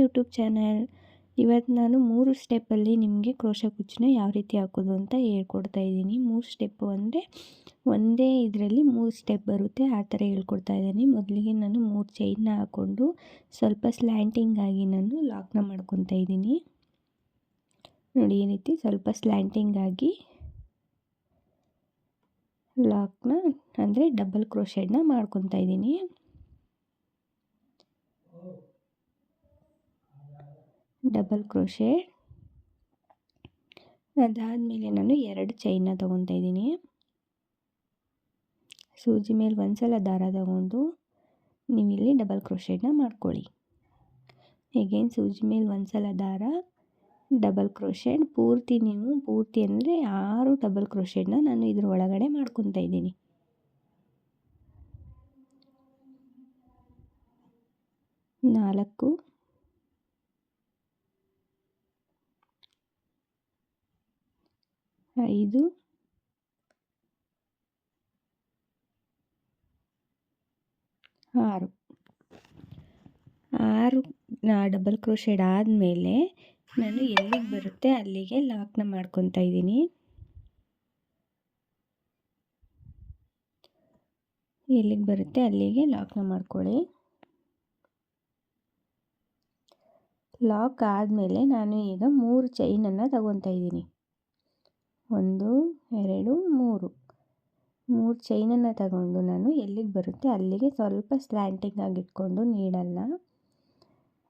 YouTube channel. ಇವತ್ತು ನಾನು ಮೂರು ಸ್ಟೆಪ್ಪಲ್ಲಿ ನಿಮಗೆ ಕ್ರೋಶ ಕುಚ್ಚನ್ನ ಯಾವ ರೀತಿ ಹಾಕೋದು ಅಂತ ಹೇಳ್ಕೊಡ್ತಾ ಇದ್ದೀನಿ. ಮೂರು ಸ್ಟೆಪ್ಪು ಅಂದರೆ ಒಂದೇ ಇದರಲ್ಲಿ ಮೂರು ಸ್ಟೆಪ್ ಬರುತ್ತೆ, ಆ ಥರ ಹೇಳ್ಕೊಡ್ತಾ ಇದ್ದೀನಿ. ಮೊದಲಿಗೆ ನಾನು ಮೂರು ಚೈನ್ನ ಹಾಕ್ಕೊಂಡು ಸ್ವಲ್ಪ ಸ್ಲ್ಯಾಂಟಿಂಗ್ ಆಗಿ ನಾನು ಲಾಕ್ನ ಮಾಡ್ಕೊತಾ ಇದ್ದೀನಿ. ನೋಡಿ ಈ ರೀತಿ ಸ್ವಲ್ಪ ಸ್ಲ್ಯಾಂಟಿಂಗ್ ಆಗಿ ಲಾಕ್ನ ಅಂದರೆ ಡಬಲ್ ಕ್ರೋಶೆಡ್ನ ಮಾಡ್ಕೊತಾ ಇದ್ದೀನಿ. Double crochet. ಅದಾದಮೇಲೆ ನಾನು ಎರಡು ಚೈನ ತೊಗೊತಾ ಇದ್ದೀನಿ. ಸೂಜಿ ಮೇಲೆ ಒಂದು ಸಲ ದಾರ ತಗೊಂಡು ನೀವು ಇಲ್ಲಿ ಡಬಲ್ ಕ್ರೋಶೆಡ್ನ ಮಾಡ್ಕೊಳ್ಳಿ. ಹೇಗೇನು ಸೂಜಿ ಮೇಲೆ ಒಂದು ಸಲ ದಾರ, ಡಬಲ್ ಕ್ರೋಶೆಡ್, ಪೂರ್ತಿ ನೀವು, ಪೂರ್ತಿ ಅಂದರೆ ಆರು ಡಬಲ್ ಕ್ರೋಶೆಡ್ನ ನಾನು ಇದ್ರ ಒಳಗಡೆ ಮಾಡ್ಕೊತಾ ಇದ್ದೀನಿ. ನಾಲ್ಕು. ಐದು. ಆರು. ಆರು ಡಬಲ್ ಕ್ರೋಶೆಡ್ ಆದಮೇಲೆ ನಾನು ಎಲ್ಲಿಗೆ ಬರುತ್ತೆ ಅಲ್ಲಿಗೆ ಲಾಕ್ನ ಮಾಡ್ಕೊತಾ ಇದ್ದೀನಿ. ಎಲ್ಲಿಗೆ ಬರುತ್ತೆ ಅಲ್ಲಿಗೆ ಲಾಕ್ನ ಮಾಡ್ಕೊಳ್ಳಿ. ಲಾಕ್ ಆದಮೇಲೆ ನಾನು ಈಗ ಮೂರು ಚೈನನ್ನು ತಗೊತಾ ಇದ್ದೀನಿ. ಒಂದು, ಎರಡು, ಮೂರು. ಮೂರು ಚೈನನ್ನು ತಗೊಂಡು ನಾನು ಎಲ್ಲಿಗೆ ಬರುತ್ತೆ ಅಲ್ಲಿಗೆ ಸ್ವಲ್ಪ ಸ್ಲ್ಯಾಂಟಿಂಗ್ ಆಗಿ ಇಟ್ಕೊಂಡು ನೀಡಲ್ಲ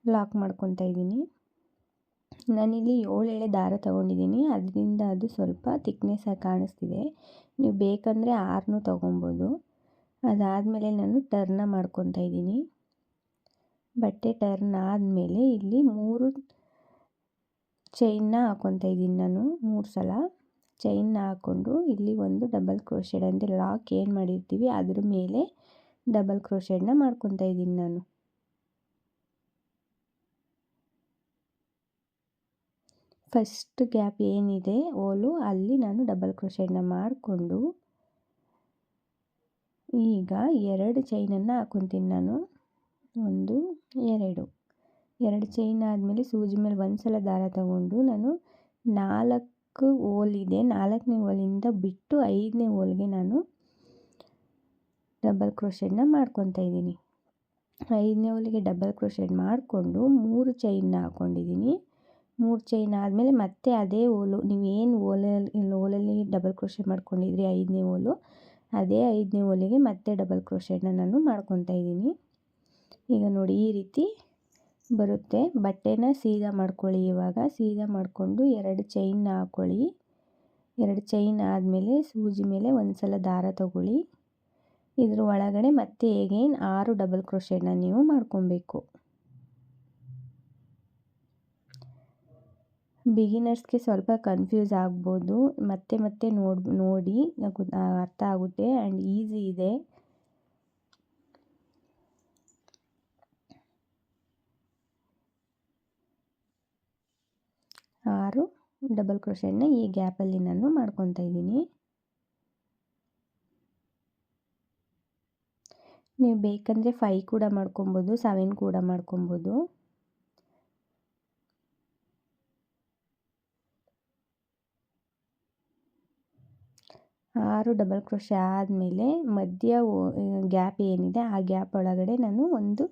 ಲಾಕ್ ಮಾಡ್ಕೊತಾ ಇದ್ದೀನಿ. ನಾನಿಲ್ಲಿ ಏಳು ಎಳೆ ದಾರ ತೊಗೊಂಡಿದ್ದೀನಿ. ಅದರಿಂದ ಅದು ಸ್ವಲ್ಪ ತಿಕ್ನೆಸ್ಸಾಗಿ ಕಾಣಿಸ್ತಿದೆ. ನೀವು ಬೇಕಂದರೆ ಆರನ್ನೂ ತೊಗೊಬೋದು. ಅದಾದಮೇಲೆ ನಾನು ಟರ್ನ ಮಾಡ್ಕೊತಾ ಇದ್ದೀನಿ. ಬಟ್ಟೆ ಟರ್ನ್ ಆದಮೇಲೆ ಇಲ್ಲಿ ಮೂರು ಚೈನ್ನ ಹಾಕ್ಕೊತಾ ಇದ್ದೀನಿ ನಾನು ಮೂರು ಸಲ. ಚೈನ್ನ ಹಾಕ್ಕೊಂಡು ಇಲ್ಲಿ ಒಂದು ಡಬಲ್ ಕ್ರೋಶೆಡ್ ಅಂದರೆ ಲಾಕ್ ಏನು ಮಾಡಿರ್ತೀವಿ ಅದ್ರ ಮೇಲೆ ಡಬಲ್ ಕ್ರೋಶೆಡ್ನ ಮಾಡ್ಕೊತಾ ಇದ್ದೀನಿ ನಾನು. ಫಸ್ಟ್ ಗ್ಯಾಪ್ ಏನಿದೆ ಓಲು, ಅಲ್ಲಿ ನಾನು ಡಬಲ್ ಕ್ರೋಶೆಡ್ನ ಮಾಡಿಕೊಂಡು ಈಗ ಎರಡು ಚೈನನ್ನು ಹಾಕ್ಕೊತೀನಿ ನಾನು. ಒಂದು, ಎರಡು. ಎರಡು ಚೈನ್ ಆದಮೇಲೆ ಸೂಜಿ ಮೇಲೆ ಒಂದು ಸಲ ದಾರ ತಗೊಂಡು ನಾನು ನಾಲ್ಕು ಓಲಿದೆ ನಾಲ್ಕನೇ ಓಲಿಂದ ಬಿಟ್ಟು ಐದನೇ ಓಲ್ಗೆ ನಾನು ಡಬಲ್ ಕ್ರೋಶೆಡ್ನ ಮಾಡ್ಕೊತಾ ಇದ್ದೀನಿ. ಐದನೇ ಓಲಿಗೆ ಡಬಲ್ ಕ್ರೋಶೆಡ್ ಮಾಡಿಕೊಂಡು ಮೂರು ಚೈನ್ನ ಹಾಕ್ಕೊಂಡಿದ್ದೀನಿ ಮೂರು ಚೈನ್ ಆದಮೇಲೆ ಮತ್ತೆ ಅದೇ ಓಲು ಏನು ಓಲಲ್ಲಿ ಓಲಲ್ಲಿ ಡಬಲ್ ಕ್ರೋಶೆಡ್ ಮಾಡ್ಕೊಂಡಿದ್ರಿ ಐದನೇ ಓಲು ಅದೇ ಐದನೇ ಓಲಿಗೆ ಮತ್ತೆ ಡಬಲ್ ಕ್ರೋಶೆಡ್ನ ನಾನು ಮಾಡ್ಕೊತಾ ಇದ್ದೀನಿ. ಈಗ ನೋಡಿ ಈ ರೀತಿ ಬರುತ್ತೆ. ಬಟ್ಟೆನ ಸೀದಾ ಮಾಡ್ಕೊಳ್ಳಿ. ಇವಾಗ ಸೀದಾ ಮಾಡಿಕೊಂಡು ಎರಡು ಚೈನ್ ಹಾಕ್ಕೊಳ್ಳಿ ಎರಡು ಚೈನ್ ಆದಮೇಲೆ ಸೂಜಿ ಮೇಲೆ ಒಂದು ಸಲ ದಾರ ತಗೊಳ್ಳಿ. ಇದ್ರ ಒಳಗಡೆ ಮತ್ತೆ ಏಗೇನು ಆರು ಡಬಲ್ ಕ್ರೋಶೆಡ್ನ ನೀವು ಮಾಡ್ಕೊಬೇಕು. ಬಿಗಿನರ್ಸ್ಗೆ ಸ್ವಲ್ಪ ಕನ್ಫ್ಯೂಸ್ ಆಗ್ಬೋದು. ಮತ್ತೆ ಮತ್ತೆ ನೋಡಿ ನೋಡಿ ಅರ್ಥ ಆಗುತ್ತೆ. ಆ್ಯಂಡ್ ಈಸಿ ಇದೆ. ಆರು ಡಬಲ್ ಕ್ರೋಶೆಡ್ನ ಈ ಗ್ಯಾಪಲ್ಲಿ ನಾನು ಮಾಡ್ಕೊತಾ ಇದ್ದೀನಿ. ನೀವು ಬೇಕಂದರೆ ಫೈ ಕೂಡ ಮಾಡ್ಕೊಬೋದು ಸೆವೆನ್ ಕೂಡ ಮಾಡ್ಕೊಬೋದು. ಆರು ಡಬಲ್ ಕ್ರೋಶೆ ಆದಮೇಲೆ ಮಧ್ಯ ಗ್ಯಾಪ್ ಏನಿದೆ, ಆ ಗ್ಯಾಪ್ ಒಳಗಡೆ ನಾನು ಒಂದು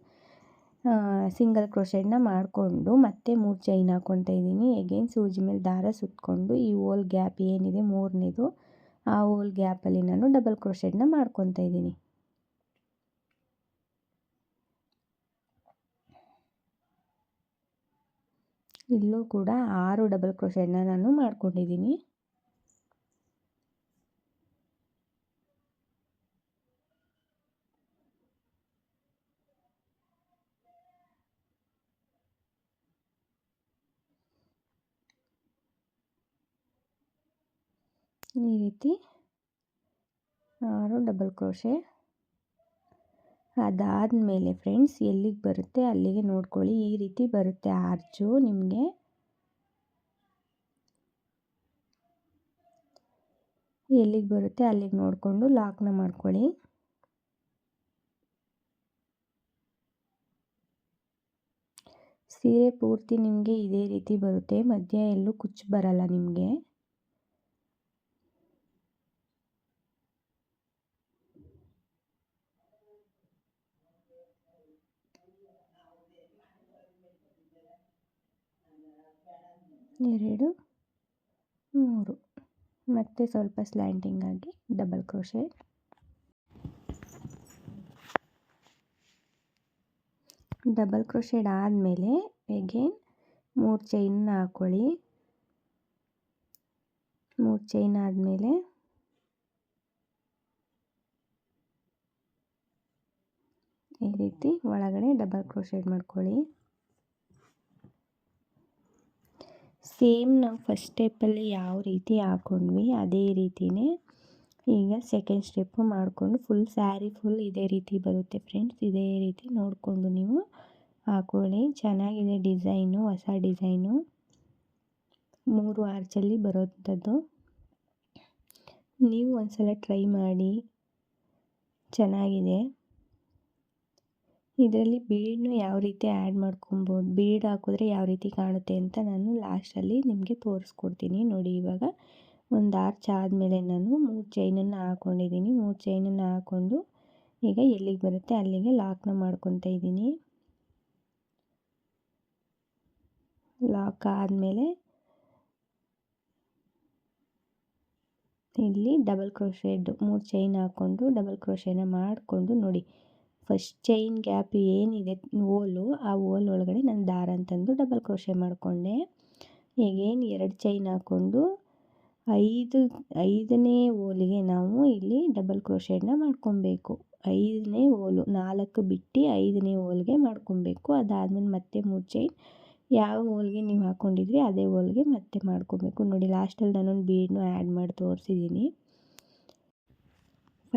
ಸಿಂಗಲ್ ಕ್ರೋಶೆಡ್ನ ಮಾಡಿಕೊಂಡು ಮತ್ತೆ ಮೂರು ಚೈನ್ ಹಾಕ್ಕೊತಾ ಇದ್ದೀನಿ. ಎಗೇನ್ ಸೂಜಿ ಮೇಲೆ ದಾರ ಸುತ್ತಕೊಂಡು ಈ ಓಲ್ ಗ್ಯಾಪ್ ಏನಿದೆ ಮೂರನೇದು, ಆ ಓಲ್ ಗ್ಯಾಪಲ್ಲಿ ನಾನು ಡಬಲ್ ಕ್ರೋಶೆಡ್ನ ಮಾಡ್ಕೊತಾ ಇದ್ದೀನಿ. ಇಲ್ಲೂ ಕೂಡ ಆರು ಡಬಲ್ ಕ್ರೋಶೆಡ್ನ ನಾನು ಮಾಡ್ಕೊಂಡಿದ್ದೀನಿ. ಈ ರೀತಿ. ಆರು ಡಬಲ್ ಕ್ರೋಶೆ. ಅದಾದಮೇಲೆ ಫ್ರೆಂಡ್ಸ್, ಎಲ್ಲಿಗೆ ಬರುತ್ತೆ ಅಲ್ಲಿಗೆ ನೋಡ್ಕೊಳ್ಳಿ. ಈ ರೀತಿ ಬರುತ್ತೆ ಆರ್ಚು ನಿಮಗೆ. ಎಲ್ಲಿಗೆ ಬರುತ್ತೆ ಅಲ್ಲಿಗೆ ನೋಡಿಕೊಂಡು ಲಾಕ್ನ ಮಾಡ್ಕೊಳ್ಳಿ. ಸೀರೆ ಪೂರ್ತಿ ನಿಮಗೆ ಇದೇ ರೀತಿ ಬರುತ್ತೆ. ಮಧ್ಯ ಎಲ್ಲೂ ಕುಚ್ಚು ಬರಲ್ಲ ನಿಮಗೆ. ಎರಡು, ಮೂರು. ಮತ್ತೆ ಸ್ವಲ್ಪ ಸ್ಲ್ಯಾಂಟಿಂಗ್ ಆಗಿ ಡಬಲ್ ಕ್ರೋಶೆ ಡಬಲ್ ಕ್ರೋಶೆಡ್ ಆದಮೇಲೆ ಎಗೇನ್ ಮೂರು ಚೈನ್ನ ಹಾಕ್ಕೊಳ್ಳಿ ಮೂರು ಚೈನ್ ಆದಮೇಲೆ ಈ ರೀತಿ ಒಳಗಡೆ ಡಬಲ್ ಕ್ರೋಶೆಡ್ ಮಾಡ್ಕೊಳ್ಳಿ. ಸೇಮ್ ನಾವು ಫಸ್ಟ್ ಸ್ಟೆಪ್ಪಲ್ಲಿ ಯಾವ ರೀತಿ ಹಾಕೊಂಡ್ವಿ, ಅದೇ ರೀತಿಯೇ ಈಗ ಸೆಕೆಂಡ್ ಸ್ಟೆಪ್ಪು ಮಾಡಿಕೊಂಡು ಫುಲ್ ಸ್ಯಾರಿ ಫುಲ್ ಇದೇ ರೀತಿ ಬರುತ್ತೆ ಫ್ರೆಂಡ್ಸ್ ಇದೇ ರೀತಿ ನೋಡಿಕೊಂಡು ನೀವು ಹಾಕ್ಕೊಳ್ಳಿ ಚೆನ್ನಾಗಿದೆ ಡಿಸೈನು ಹೊಸ ಡಿಸೈನು ಮೂರು ಆರ್ಚಲ್ಲಿ ಬರೋಂಥದ್ದು ನೀವು ಒಂದ್ಸಲ ಟ್ರೈ ಮಾಡಿ. ಚೆನ್ನಾಗಿದೆ. ಇದರಲ್ಲಿ ಬೀಡನ್ನು ಯಾವ ರೀತಿ ಆ್ಯಡ್ ಮಾಡ್ಕೊಬೋದು, ಬೀಡ್ ಹಾಕಿದ್ರೆ ಯಾವ ರೀತಿ ಕಾಣುತ್ತೆ ಅಂತ ನಾನು ಲಾಸ್ಟಲ್ಲಿ ನಿಮಗೆ ತೋರಿಸ್ಕೊಡ್ತೀನಿ. ನೋಡಿ ಇವಾಗ ಒಂದು ಆರ್ಚ್ ಆದಮೇಲೆ ನಾನು ಮೂರು ಚೈನನ್ನು ಹಾಕ್ಕೊಂಡಿದ್ದೀನಿ ಮೂರು ಚೈನನ್ನು ಹಾಕ್ಕೊಂಡು ಈಗ ಎಲ್ಲಿಗೆ ಬರುತ್ತೆ ಅಲ್ಲಿಗೆ ಲಾಕ್ನ ಮಾಡ್ಕೊತಾ ಇದ್ದೀನಿ. ಲಾಕ್ ಆದಮೇಲೆ ಇಲ್ಲಿ ಡಬಲ್ ಕ್ರೋಶೆಡ್ ಮೂರು ಚೈನ್ ಹಾಕ್ಕೊಂಡು ಡಬಲ್ ಕ್ರೋಶೆನ ಮಾಡಿಕೊಂಡು ನೋಡಿ. ಫಸ್ಟ್ ಚೈನ್ ಗ್ಯಾಪ್ ಏನಿದೆ ಓಲು, ಆ ಓಲ್ ಒಳಗಡೆ ನಾನು ದಾರ ಅಂತಂದು ಡಬಲ್ ಕ್ರೋಶೆ ಮಾಡಿಕೊಂಡೆ. ಈಗೇನು ಎರಡು ಚೈನ್ ಹಾಕ್ಕೊಂಡು ಐದು, ಐದನೇ ಓಲಿಗೆ ನಾವು ಇಲ್ಲಿ ಡಬಲ್ ಕ್ರೋಶೆಡ್ನ ಮಾಡ್ಕೊಬೇಕು. ಐದನೇ ಓಲು, ನಾಲ್ಕು ಬಿಟ್ಟು ಐದನೇ ಓಲ್ಗೆ ಮಾಡ್ಕೊಬೇಕು. ಅದಾದಮೇಲೆ ಮತ್ತೆ ಮೂರು ಚೈನ್ ಯಾವ ಓಲ್ಗೆ ನೀವು ಹಾಕ್ಕೊಂಡಿದ್ರಿ ಅದೇ ಓಲ್ಗೆ ಮತ್ತೆ ಮಾಡ್ಕೊಬೇಕು. ನೋಡಿ ಲಾಸ್ಟಲ್ಲಿ ನಾನೊಂದು ಬೀಡನ್ನು ಆ್ಯಡ್ ಮಾಡಿ ತೋರಿಸಿದ್ದೀನಿ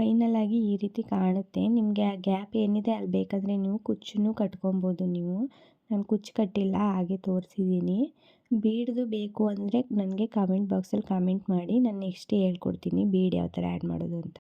ಫೈನಲ್ ಆಗಿ ಈ ರೀತಿ ಕಾಣುತ್ತೆ. ನಿಮಗೆ ಆ ಗ್ಯಾಪ್ ಏನಿದೆ ಅಲ್ಲಿ ಬೇಕಾದರೆ ನೀವು ಕುಚ್ಚನ್ನು ಕಟ್ಕೊಬೋದು ನೀವು. ನಾನು ಕುಚ್ಚು ಕಟ್ಟಿಲ್ಲ, ಹಾಗೆ ತೋರಿಸಿದ್ದೀನಿ. ಬೀಡ್ದು ಬೇಕು ಅಂದರೆ ನನಗೆ ಕಾಮೆಂಟ್ ಬಾಕ್ಸಲ್ಲಿ ಕಾಮೆಂಟ್ ಮಾಡಿ, ನಾನು ನೆಕ್ಸ್ಟ್ ಹೇಳ್ಕೊಡ್ತೀನಿ ಬೀಡ್ ಯಾವ ಥರ ಆ್ಯಡ್ ಮಾಡೋದು ಅಂತ.